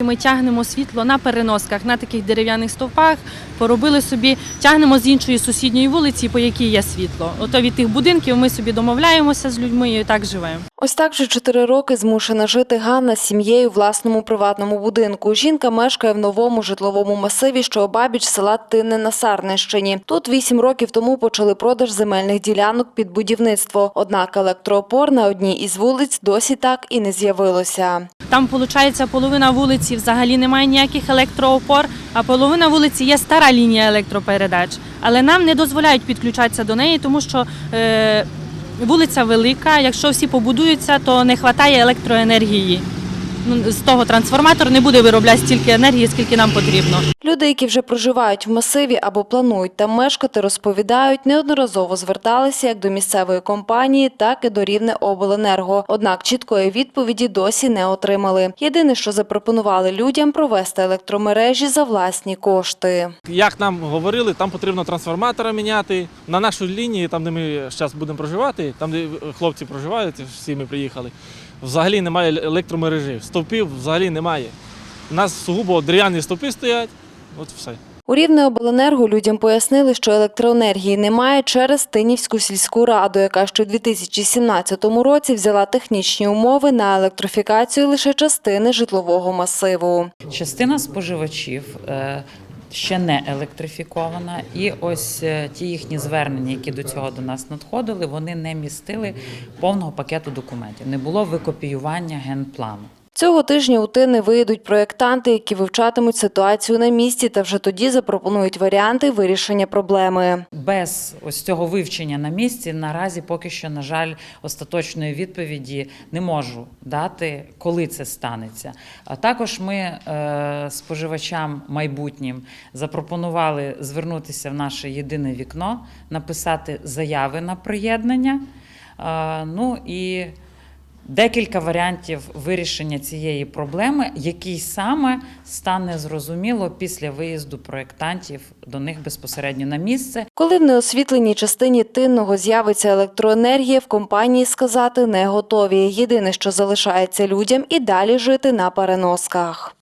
Ми тягнемо світло на переносках, на таких дерев'яних стовпах, поробили собі, тягнемо з іншої сусідньої вулиці, по якій є світло. Ото від тих будинків ми собі домовляємося з людьми і так живемо. Ось так вже чотири роки змушена жити Ганна з сім'єю у власному приватному будинку. Жінка мешкає в новому житловому масиві, що обабіч села Тинне на Сарненщині. Тут вісім років тому почали продаж земельних ділянок під будівництво. Однак електроопор на одній із вулиць досі так і не з'явилося. Там, виходить, половина вулиці взагалі немає ніяких електроопор, а половина вулиці є стара лінія електропередач. Але нам не дозволяють підключатися до неї, тому що е, вулиця велика. Якщо всі побудуються, то не вистачає електроенергії. Ну, з того трансформатор не буде виробляти стільки енергії, скільки нам потрібно. Люди, які вже проживають в масиві або планують там мешкати, розповідають, неодноразово зверталися як до місцевої компанії, так і до рівне обленерго. Однак чіткої відповіді досі не отримали. Єдине, що запропонували людям провести електромережі за власні кошти. Як нам говорили, там потрібно трансформатора міняти. На нашу лінію, там де ми зараз будемо проживати, там де хлопці проживають, всі ми приїхали. Взагалі немає електромережі. Стовпів взагалі немає. У нас сугубо дерев'яні стовпи стоять. От все. У Рівне обленерго людям пояснили, що електроенергії немає через Тинівську сільську раду, яка ще у 2017 році взяла технічні умови на електрифікацію лише частини житлового масиву. Частина споживачів е, ще не електрифікована, і ось е, ті їхні звернення, які до цього до нас надходили, вони не містили повного пакету документів. Не було викопіювання генплану. Цього тижня у Тини виїдуть проєктанти, які вивчатимуть ситуацію на місці та вже тоді запропонують варіанти вирішення проблеми. Без ось цього вивчення на місці наразі поки що, на жаль, остаточної відповіді не можу дати, коли це станеться. А також ми е, споживачам майбутнім запропонували звернутися в наше єдине вікно, написати заяви на приєднання. Е, ну і декілька варіантів вирішення цієї проблеми, який саме стане зрозуміло після виїзду проєктантів до них безпосередньо на місце. Коли в неосвітленій частині тинного з'явиться електроенергія, в компанії сказати не готові. Єдине, що залишається людям, і далі жити на переносках.